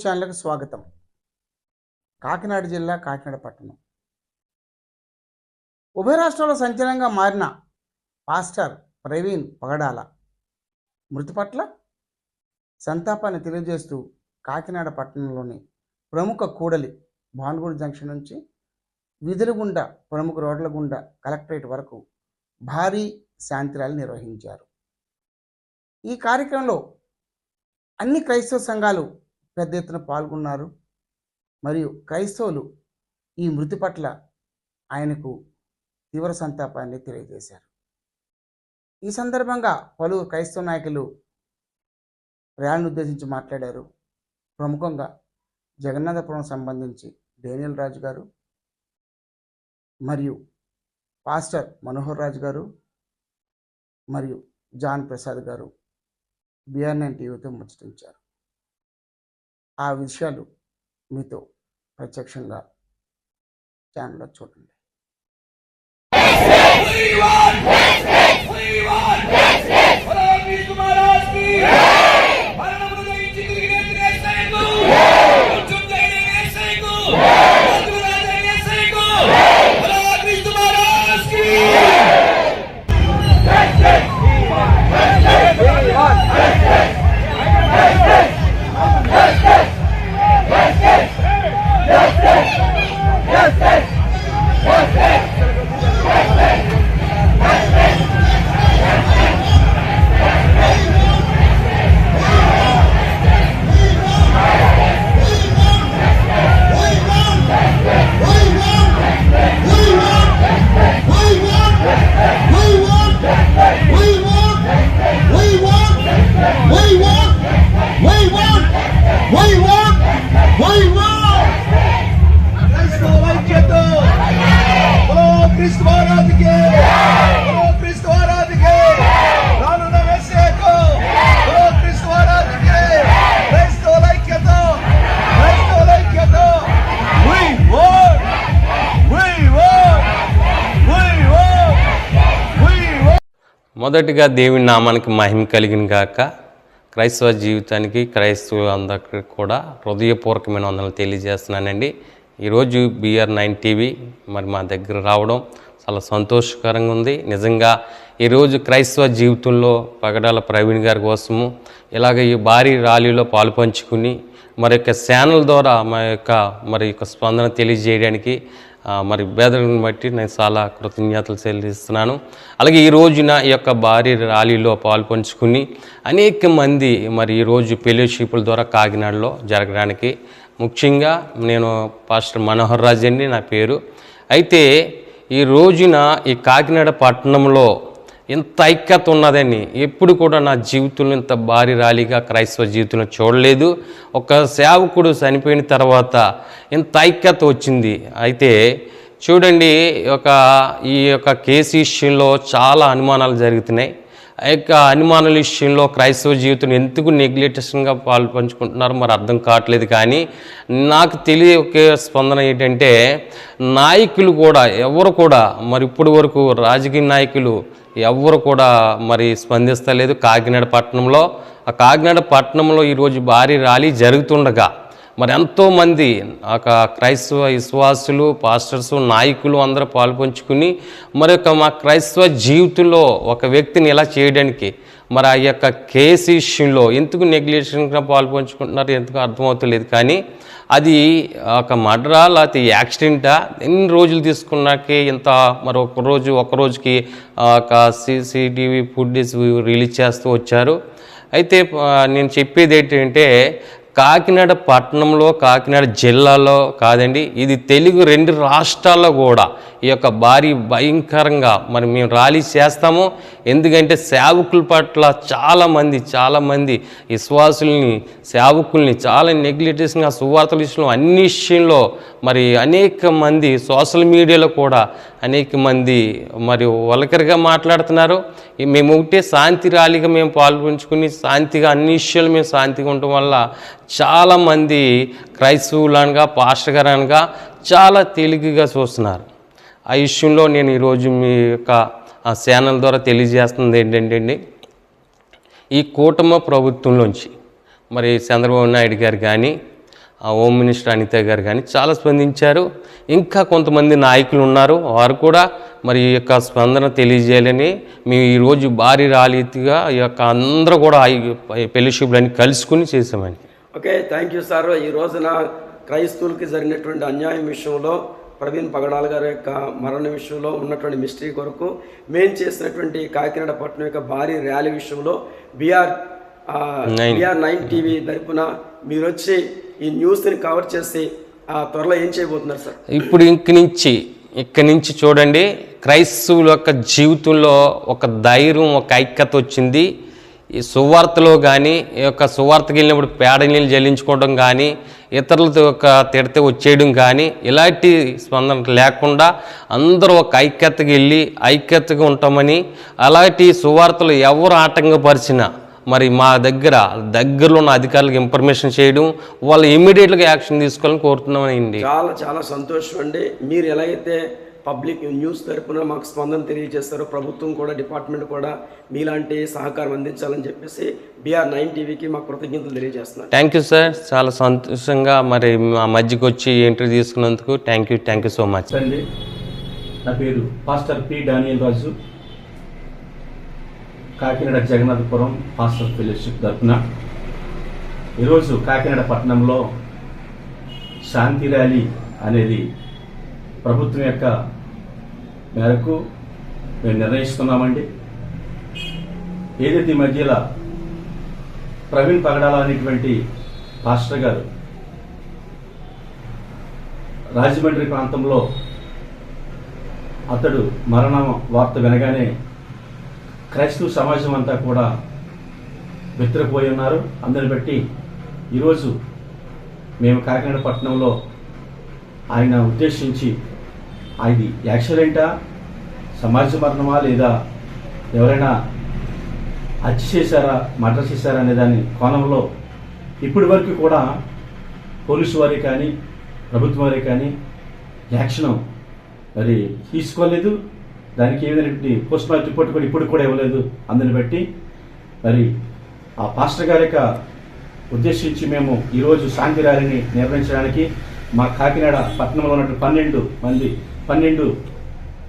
News స్వాగతం. కాకినాడ జిల్లా కాకినాడ పట్టణం. ఉభయ రాష్ట్రాల సంచలనంగా మారిన పాస్టర్ ప్రవీణ్ పగడాల మృతి పట్ల సంతాపాన్ని తెలియజేస్తూ కాకినాడ పట్టణంలోని ప్రముఖ కూడలి భానుగుడి జంక్షన్ నుంచి విధులగుండా ప్రముఖ రోడ్ల గుండా కలెక్టరేట్ వరకు భారీ శాంతిరాలు నిర్వహించారు. ఈ కార్యక్రమంలో అన్ని క్రైస్తవ సంఘాలు పెద్ద ఎత్తున పాల్గొన్నారు. మరియు క్రైస్తవులు ఈ మృతి పట్ల ఆయనకు తీవ్ర సంతాపాన్ని తెలియజేశారు. ఈ సందర్భంగా పలు క్రైస్తవ నాయకులు ర్యాలీని ఉద్దేశించి మాట్లాడారు. ప్రముఖంగా జగన్నాథపురం సంబంధించి డేనియల్ రాజు గారు మరియు పాస్టర్ మనోహర్ రాజు గారు మరియు జాన్ ప్రసాద్ గారు బిఆర్ నైన్ టీవీతో ముచ్చటించారు. ఆ విషయాలు మీతో ప్రత్యక్షంగా ఛానల్లో చూడండి. మొదటిగా దేవుని నామానికి మహిమ కలిగిన గాక క్రైస్తవ జీవితానికి క్రైస్తవ అందరికీ కూడా హృదయపూర్వకమైన వందలు తెలియజేస్తున్నానండి. ఈరోజు బిఆర్ నైన్ టీవీ మరి మా దగ్గర రావడం చాలా సంతోషకరంగా ఉంది. నిజంగా ఈరోజు క్రైస్తవ జీవితంలో పగడాల ప్రవీణ్ గారి కోసము ఇలాగ ఈ భారీ ర్యాలీలో పాలు పంచుకుని మరి యొక్క ఛానల్ ద్వారా మా యొక్క మరి యొక్క స్పందన తెలియజేయడానికి మరి బేదలను బట్టి నేను చాలా కృతజ్ఞతలు చెల్లిస్తున్నాను. అలాగే ఈ రోజున ఈ యొక్క భారీ ర్యాలీలో పాల్పంచుకుని అనేక మంది మరి ఈరోజు ఫెలోషిప్ల ద్వారా కాకినాడలో జరగడానికి ముఖ్యంగా నేను పాస్టర్ మనోహర్ రాజ్ అండి నా పేరు. అయితే ఈ రోజున ఈ కాకినాడ పట్టణంలో ఇంత ఐక్యత ఉన్నదని ఎప్పుడు కూడా నా జీవితంలో ఇంత భారీ ర్యాలీగా క్రైస్తవ జీవితంలో చూడలేదు. ఒక సేవకుడు చనిపోయిన తర్వాత ఇంత ఐక్యత వచ్చింది. అయితే చూడండి ఒక ఈ యొక్క కేసు విషయంలో చాలా అనుమానాలు జరుగుతున్నాయి. ఆ యొక్క అనుమానుల విషయంలో క్రైస్తవ జీవితం ఎందుకు నెగ్లెక్టేషన్గా పాలు పంచుకుంటున్నారో మరి అర్థం కావట్లేదు కానీ నాకు తెలియ ఒకే స్పందన ఏంటంటే నాయకులు కూడా ఎవరు కూడా మరి ఇప్పటి వరకు రాజకీయ నాయకులు ఎవరు కూడా మరి స్పందిస్తలేదు కాకినాడ పట్టణంలో. ఆ కాకినాడ పట్టణంలో ఈరోజు భారీ ర్యాలీ జరుగుతుండగా మరి ఎంతోమంది ఒక క్రైస్తవ విశ్వాసులు పాస్టర్స్ నాయకులు అందరూ పాల్పంచుకుని మరి మా క్రైస్తవ జీవితంలో ఒక వ్యక్తిని ఇలా చేయడానికి మరి ఆ యొక్క కేసు ఇష్యూలో ఎందుకు నెగ్లెక్షన్గా పాల్పంచుకుంటున్నారు ఎందుకు అర్థమవుతలేదు. కానీ అది ఒక మర్డరా లేకపోతే యాక్సిడెంటా? ఎన్ని రోజులు తీసుకున్నాకే ఇంత మరి ఒక రోజు ఒక రోజుకి ఒక సీసీటీవీ ఫుటేజ్ రిలీజ్ చేస్తూ వచ్చారు. అయితే నేను చెప్పేది ఏంటంటే కాకినాడ పట్టణంలో కాకినాడ జిల్లాలో కాదండి ఇది తెలుగు రెండు రాష్ట్రాల్లో కూడా ఈ యొక్క భారీ భయంకరంగా మరి మేము ర్యాలీ చేస్తాము. ఎందుకంటే సేవకుల పట్ల చాలామంది చాలామంది విశ్వాసుల్ని సేవకుల్ని చాలా నెగ్లెక్టేషన్గా సువార్తల విషయంలో అన్ని విషయంలో మరి అనేక మంది సోషల్ మీడియాలో కూడా అనేక మంది మరి వలకరిగా మాట్లాడుతున్నారు. మేము ఒకటే శాంతి ర్యాలీగా మేము పాల్పంచుకుని శాంతిగా అన్ని విషయాలు మేము శాంతిగా ఉండటం వల్ల చాలామంది క్రైస్తవులనగా పాస్టర్ గారు అనగా చాలా తేలికగా చూస్తున్నారు. ఆ విషయంలో నేను ఈరోజు మీ యొక్క ఆ ఛానల్ ద్వారా తెలియజేస్తుంది ఏంటంటే అండి ఈ కూటమి ప్రభుత్వంలోంచి మరి చంద్రబాబు నాయుడు గారు కానీ హోమ్ మినిస్టర్ అనిత గారు కానీ చాలా స్పందించారు. ఇంకా కొంతమంది నాయకులు ఉన్నారు. వారు కూడా మరి ఈ యొక్క స్పందన తెలియజేయాలని మేము ఈరోజు భారీ ర్యాలీగా ఈ యొక్క అందరూ కూడా ఈ ఫెలోషిప్లన్నీ కలుసుకుని చేసామండి ఓకే థ్యాంక్ యూ సార్. ఈ రోజున క్రైస్తవులకి జరిగినటువంటి అన్యాయం విషయంలో ప్రవీణ్ పగడాల్ గారి యొక్క మరణ విషయంలో ఉన్నటువంటి మిస్టరీ కొరకు మేము చేసినటువంటి కాకినాడ పట్టణం యొక్క భారీ ర్యాలీ విషయంలో బీఆర్. బీఆర్ నైన్ టీవీ తరపున మీరు వచ్చి ఈ న్యూస్ని కవర్ చేసి ఆ త్వరలో ఏం చేయబోతున్నారు సార్? ఇప్పుడు ఇంక నుంచి ఇక్కడి నుంచి చూడండి క్రైస్తవుల యొక్క జీవితంలో ఒక ధైర్యం ఒక ఐక్యత వచ్చింది. ఈ సువార్తలో కానీ ఈ యొక్క సువార్తకి వెళ్ళినప్పుడు పేడ నీళ్ళు జల్లించుకోవడం కానీ ఇతరులతో ఒక తిడితే వచ్చేయడం కానీ ఇలాంటి స్పందన లేకుండా అందరూ ఒక ఐక్యతకి వెళ్ళి ఐక్యతగా ఉంటామని అలాంటి సువార్తలు ఎవరు ఆటంకపరిచినా మరి మా దగ్గర దగ్గరలో ఉన్న అధికారులకు ఇన్ఫర్మేషన్ చేయడం వాళ్ళు ఇమీడియట్గా యాక్షన్ తీసుకోవాలని కోరుతున్నామని చాలా చాలా సంతోషం అండి మీరు ఎలాగైతే పబ్లిక్ న్యూస్ తరపున మాకు స్పందన తెలియజేస్తారో. ప్రభుత్వం కూడా డిపార్ట్మెంట్ కూడా మీలాంటి సహకారం అందించాలని చెప్పేసి బీఆర్ నైన్ టీవీకి మా కృతజ్ఞతలు తెలియజేస్తున్నాను. థ్యాంక్ యూ సార్ చాలా సంతోషంగా మరి మా మధ్యకి వచ్చి ఎంట్రీ తీసుకున్నందుకు thank you thank you so much అండి నా పేరు pastor P Daniel Raju Kakinada Jagannathapuram pastor fellowship తరఫున ఈరోజు కాకినాడ పట్టణంలో శాంతి ర్యాలీ అనేది ప్రభుత్వం యొక్క మేరకు మేము నిర్ణయిస్తున్నామండి. ఏదైతే ఈ మధ్యలో ప్రవీణ్ పగడాల అనేటువంటి పాస్టర్ గారు రాజమండ్రి ప్రాంతంలో అతడు మరణ వార్త వినగానే క్రైస్తవ సమాజం అంతా కూడా వ్యతిరేకపోయి ఉన్నారు. అందరిని బట్టి ఈరోజు మేము కాకినాడ పట్టణంలో ఆయన ఉద్దేశించి అది యాక్సిడెంటా? సమాజ మరణమా లేదా? ఎవరైనా హత్య చేశారా? మర్డర్ చేశారా అనే దాని కోణంలో ఇప్పటి వరకు కూడా పోలీసు వారే కానీ ప్రభుత్వం వారే కానీ యాక్షన్ మరి తీసుకోలేదు. దానికి ఏదైనా పోస్ట్ మార్టం రిపోర్ట్ కూడా ఇప్పుడు కూడా ఇవ్వలేదు. అందుని బట్టి మరి ఆ పాస్టర్ గారి యొక్క ఉద్దేశించి మేము ఈరోజు శాంతి ర్యాలీని నిర్వహించడానికి మా కాకినాడ పట్టణంలో ఉన్నటువంటి పన్నెండు మంది పన్నెండు.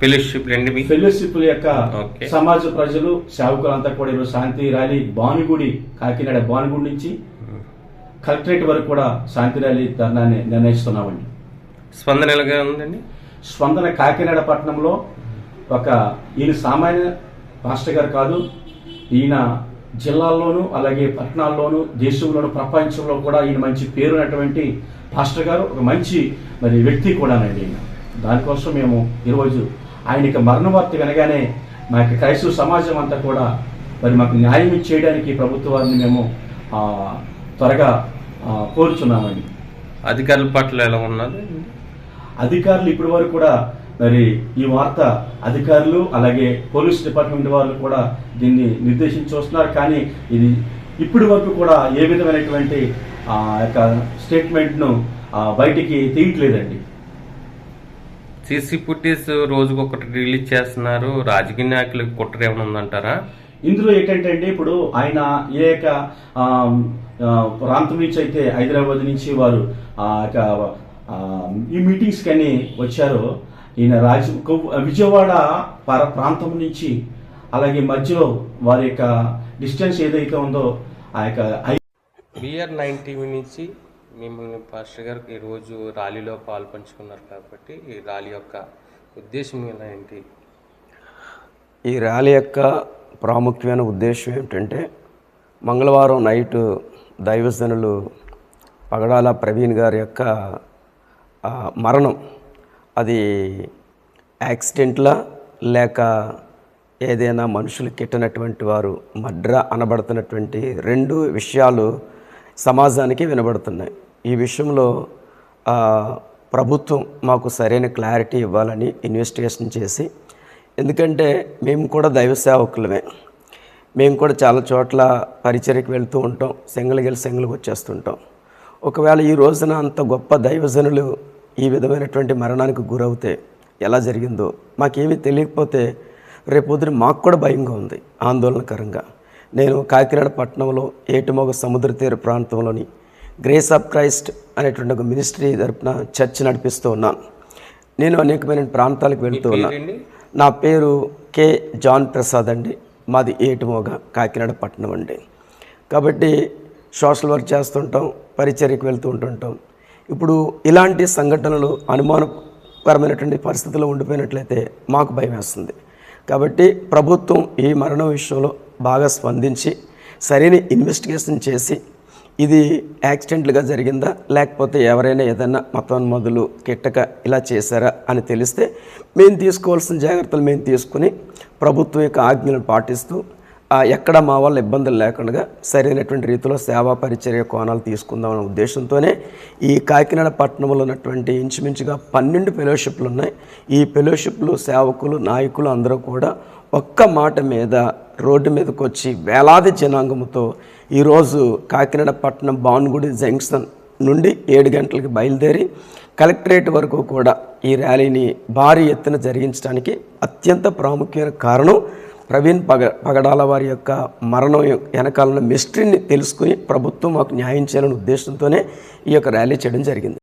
ఫెలోషిప్ రండి మీ? ఫెలోషిప్ల యొక్క. సమాజ ప్రజలు సేవకులంతా కూడా ఈరోజు శాంతి ర్యాలీ భానుగుడి కాకినాడ భానుగుడి నుంచి కలెక్టరేట్ వరకు కూడా శాంతి ర్యాలీ ధర్నాన్ని నిర్ణయిస్తున్నామండి. స్పందన ఎలాగా ఉందండి? స్పందన కాకినాడ పట్టణంలో ఒక ఈయన సామాన్య మాస్టర్ గారు కాదు ఈయన జిల్లాల్లోనూ అలాగే పట్టణాల్లోనూ దేశంలోనూ ప్రపంచంలో కూడా ఈయన మంచి పేరున్నటువంటి పాస్టర్ గారు ఒక మంచి మరి వ్యక్తి కూడానండి ఈయన. దానికోసం మేము ఈరోజు ఆయనకి మరణ వార్త వినగానే మా యొక్క క్రైస్తవ సమాజం అంతా కూడా మరి మాకు న్యాయం చేయడానికి ప్రభుత్వ వారిని మేము త్వరగా కోరుచున్నామండి. అధికారుల పట్ల ఎలా ఉన్నది? అధికారులు ఇప్పటి వరకు కూడా మరి ఈ వార్త అధికారులు అలాగే పోలీస్ డిపార్ట్మెంట్ వాళ్ళు కూడా దీన్ని నిర్దేశించి వస్తున్నారు కానీ ఇది ఇప్పటి వరకు కూడా ఏ విధమైనటువంటి ఆ యొక్క స్టేట్మెంట్ను బయటికి తీయట్లేదండి. సీసీ ఫుటేజ్ రోజుకు ఒకటి రిలీజ్ చేస్తున్నారు. రాజకీయ నాయకులకు కుట్ర ఏమైనా ఉందంటారా? ఇందులో ఏంటంటే అండి ఇప్పుడు ఆయన ఏ యొక్క ప్రాంతం నుంచి అయితే హైదరాబాద్ నుంచి వారు ఆ యొక్క ఆ, ఈ మీటింగ్స్ కని వచ్చారో. ఈయన రాజ విజయవాడ పర ప్రాంతం నుంచి అలాగే మధ్యలో వారి యొక్క డిస్టెన్స్ ఏదైతే ఉందో ఆ యొక్క బిఆర్ నైన్ టీవీ నుంచి మిమ్మల్ని పాస్టర్ గారు ఈరోజు ర్యాలీలో పాల్పంచుకున్నారు కాబట్టి ఈ ర్యాలీ యొక్క ఉద్దేశం ఎలా ఏంటి? ఈ ర్యాలీ యొక్క ప్రాముఖ్యమైన ఉద్దేశం ఏమిటంటే మంగళవారం నైట్ దైవజనులు పగడాల ప్రవీణ్ గారి యొక్క మరణం. అది యాక్సిడెంట్లా లేక ఏదైనా మనుషులు కిట్టనటువంటి వారు మడ్ర అనబడుతున్నటువంటి రెండు విషయాలు సమాజానికి వినబడుతున్నాయి. ఈ విషయంలో ప్రభుత్వం మాకు సరైన క్లారిటీ ఇవ్వాలని ఇన్వెస్టిగేషన్ చేసి ఎందుకంటే మేము కూడా దైవ సేవకులమే. మేము కూడా చాలా చోట్ల పరిచర్యకు వెళ్తూ ఉంటాం సెంగలు గెలి సెంగలకు వచ్చేస్తుంటాం. ఒకవేళ ఈ రోజున అంత గొప్ప దైవజనులు ఈ విధమైనటువంటి మరణానికి గురవుతే ఎలా జరిగిందో మాకేమీ తెలియకపోతే రేపొద్దున మాకు కూడా భయంగా ఉంది ఆందోళనకరంగా. నేను కాకినాడ పట్టణంలో ఏటుమొగ సముద్ర తీర ప్రాంతంలోని గ్రేస్ ఆఫ్ క్రైస్ట్ అనేటువంటి ఒక మినిస్ట్రీ తరపున చర్చ్ నడిపిస్తూ ఉన్నాను. నేను అనేకమైన ప్రాంతాలకు వెళ్తూ ఉన్నాను? నా పేరు కె. జాన్ ప్రసాద్ అండి. మాది ఏటుమోగ కాకినాడ పట్టణం అండి. కాబట్టి సోషల్ వర్క్ చేస్తుంటాం పరిచర్యకు వెళ్తూ ఉంటుంటాం. ఇప్పుడు ఇలాంటి సంఘటనలు అనుమానపరమైనటువంటి పరిస్థితుల్లో ఉండిపోయినట్లయితే మాకు భయం వేస్తుంది. కాబట్టి ప్రభుత్వం ఈ మరణం విషయంలో బాగా స్పందించి సరైన ఇన్వెస్టిగేషన్ చేసి ఇది యాక్సిడెంట్లుగా జరిగిందా లేకపోతే ఎవరైనా ఏదైనా మతోన్మదులు కిట్టక ఇలా చేశారా అని తెలిస్తే మేము తీసుకోవాల్సిన జాగ్రత్తలు మేము తీసుకుని ప్రభుత్వం యొక్క ఆజ్ఞలను పాటిస్తూ ఎక్కడ మా వల్ల ఇబ్బందులు లేకుండా సరైనటువంటి రీతిలో సేవా పరిచర్య కోణాలు తీసుకుందామనే ఉద్దేశంతోనే ఈ కాకినాడ పట్టణంలో ఉన్నటువంటి ఇంచుమించుగా పన్నెండు ఫెలోషిప్లు ఉన్నాయి. ఈ ఫెలోషిప్లు సేవకులు నాయకులు అందరూ కూడా ఒక్క మాట మీద రోడ్డు మీదకి వచ్చి వేలాది జనాంగముతో ఈరోజు కాకినాడ పట్టణం బాన్గుడి జంక్షన్ నుండి ఏడు గంటలకు బయలుదేరి కలెక్టరేట్ వరకు కూడా ఈ ర్యాలీని భారీ ఎత్తున జరిగించడానికి అత్యంత ప్రాముఖ్యమైన కారణం ప్రవీణ్ పగ పగడాల వారి యొక్క మరణం వెనకాల మిస్టరీని తెలుసుకుని ప్రభుత్వం మాకు న్యాయం చేయాలనే ఉద్దేశంతోనే ఈ యొక్క ర్యాలీ చేయడం జరిగింది.